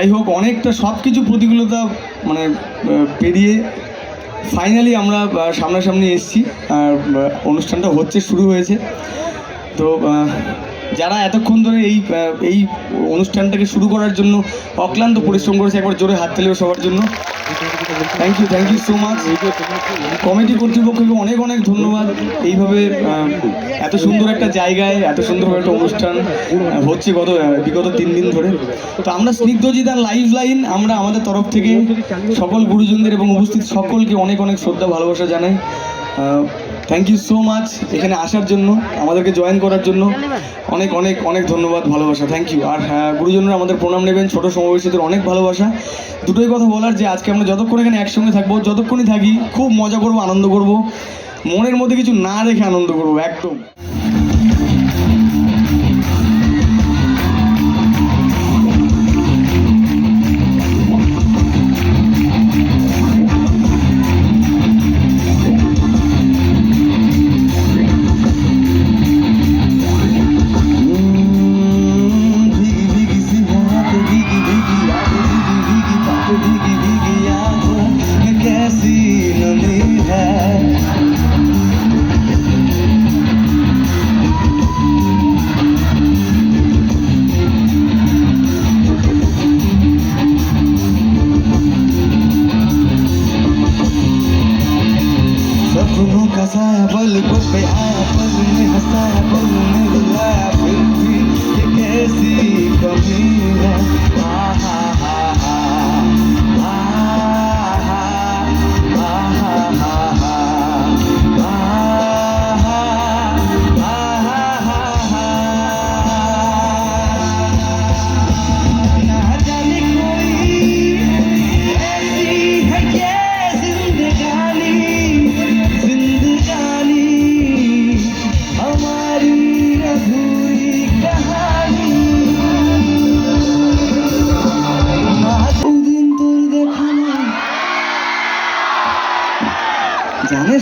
যাই হোক, অনেকটা সব কিছু প্রতিকূলতা মানে পেরিয়ে ফাইনালি আমরা সামনাসামনি এসেছি। আর অনুষ্ঠানটা হচ্ছে, শুরু হয়েছে। তো যারা এতক্ষণ ধরে এই এই অনুষ্ঠানটাকে শুরু করার জন্য অক্লান্ত পরিশ্রম করেছে, একবার জোরে হাত তালিও সবার জন্য। Thank you thank you so much committee কর্তৃপক্ষকে অনেক অনেক ধন্যবাদ। এইভাবে এত সুন্দর একটা জায়গায়, এত সুন্দর একটা অনুষ্ঠান হচ্ছে গত বিগত তিন দিন ধরে। তো আমরা স্নিগ্ধজিৎ আর লাইভ লাইন, আমরা আমাদের তরফ থেকে সকল গুরুজনদের এবং উপস্থিত সকলকে অনেক অনেক শ্রদ্ধা, ভালোবাসা জানাই। থ্যাংক ইউ সো মাচ এখানে আসার জন্য আমাদেরকে জয়েন করার জন্য। অনেক অনেক অনেক ধন্যবাদ ভালোবাসা। থ্যাংক ইউ আর হ্যাঁ, গুরুজনরা আমাদের প্রণাম নেবেন। ছোট সমাবেশীদের অনেক ভালোবাসা। দুটোই কথা বলার যে আজকে আমরা যতক্ষণ এখানে একসঙ্গে থাকব যতক্ষণই থাকি খুব মজা করব আনন্দ করব। মনের মধ্যে কিছু না রেখে আনন্দ করব একদম।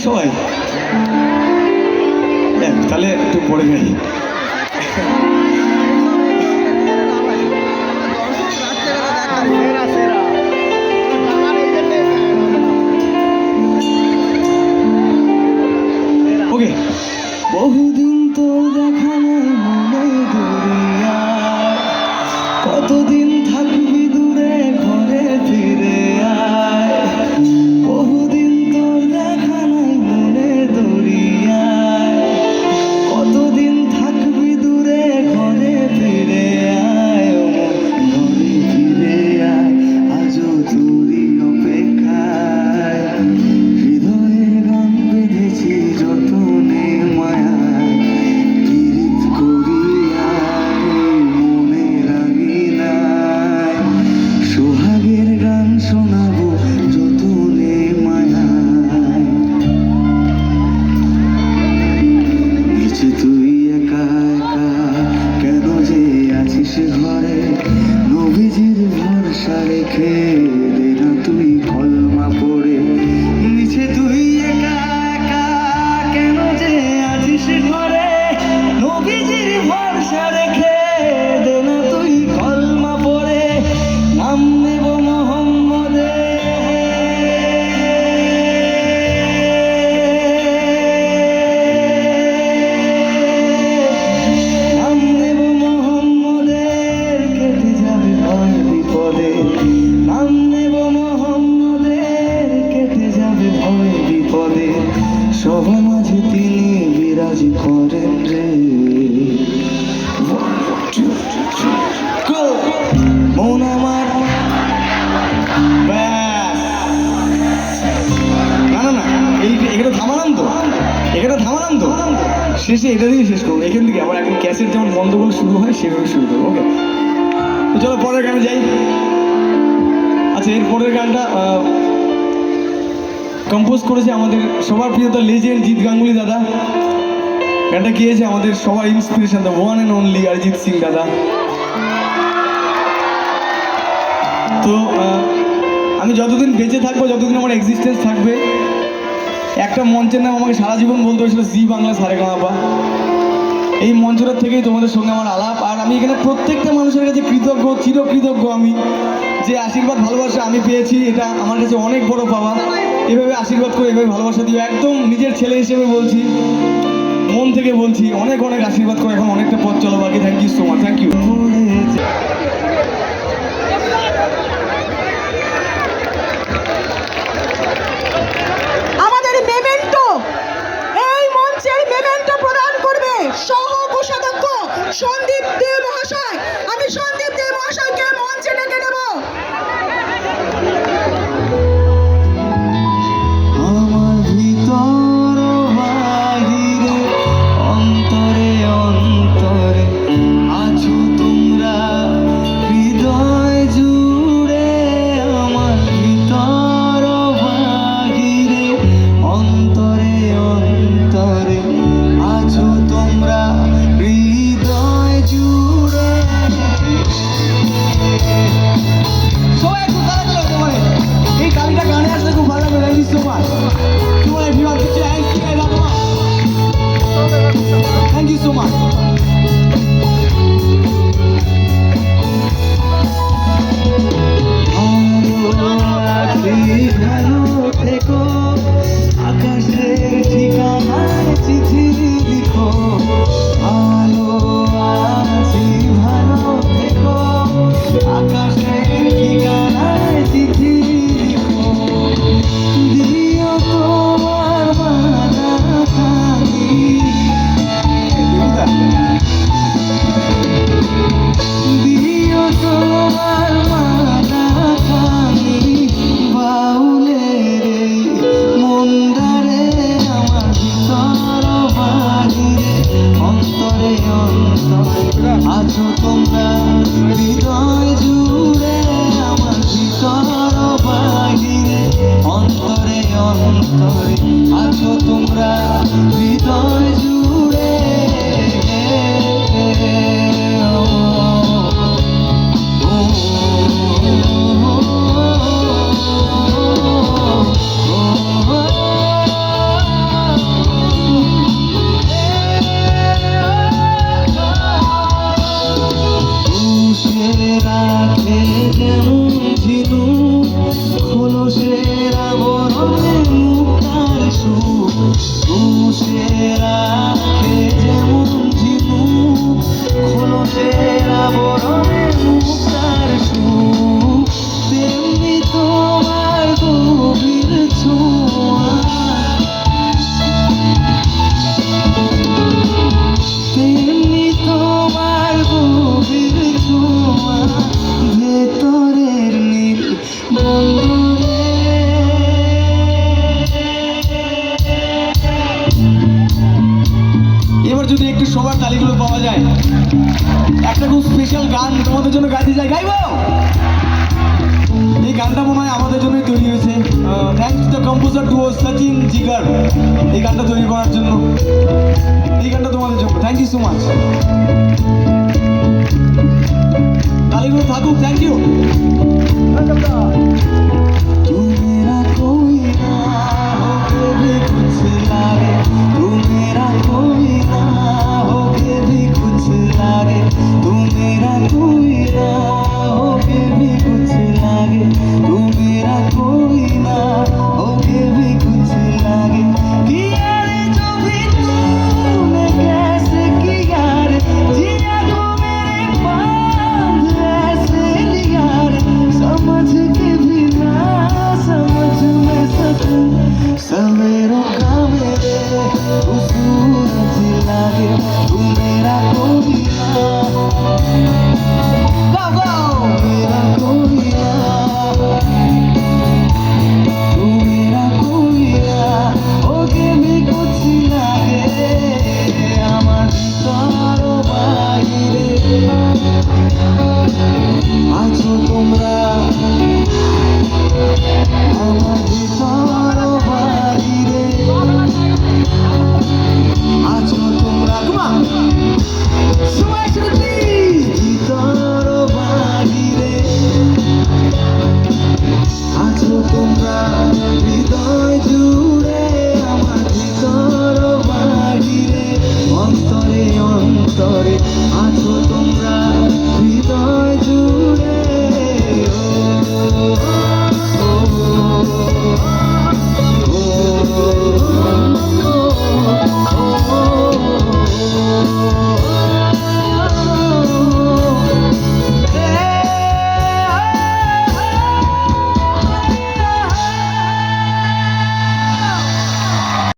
সবাই। যাক, তাহলে একটু পড়ে যাই বিরাজ করেন রে। মন আমার। ব্যাস। না না না, এই এখানে থামালাম তো। এখানে থামালাম তো। শেষে এটা দিয়ে শেষ করব। এখান থেকে আবার এখন ক্যাসেট যেমন বন্ধ করলে শুরু হয়, সেভাবে শুরু করব ওকে চলো পরের গানে যাই। আচ্ছা এর পরের গানটা কম্পোজ করেছে আমাদের সবার প্রিয় তো লেজেন্ড জিৎ গাঙ্গুলি দাদা। গানটা গিয়েছে আমাদের সবার inspiration the one and only Arijit Singh দাদা। তো আমি যতদিন বেঁচে থাকব, যতদিন আমার এক্সিস্টেন্স থাকবে, একটা মঞ্চের নাম আমাকে সারা জীবন বলতে হয়েছিল জি বাংলা সারে গামাপা এই মঞ্চটার থেকেই তোমাদের সঙ্গে আমার আলাপ। আর আমি এখানে প্রত্যেকটা মানুষের কাছে কৃতজ্ঞ, চিরকৃতজ্ঞ আমি, যে আশীর্বাদ, ভালোবাসা আমি পেয়েছি, এটা আমার কাছে অনেক বড় পাওয়া। এভাবে আশীর্বাদ করে, এভাবে ভালোবাসা দিও। একদম নিজের ছেলে হিসেবে বলছি। মন থেকে বলছি, অনেক অনেক আশীর্বাদ করে এখন অনেকটা পথ চলো বাকি। Thank you so much thank you করবে সন্দীপ মহাশয়। আমি সন্দীপ দে মহাশয়কে মঞ্চে ডেকে নেব। so much. Come on everyone, your hands together. Thank you so much. Oh, Até que a noite nunca এই গানটা তৈরি করার জন্য এই গানটা তোমাদের জন্য। Thank you so much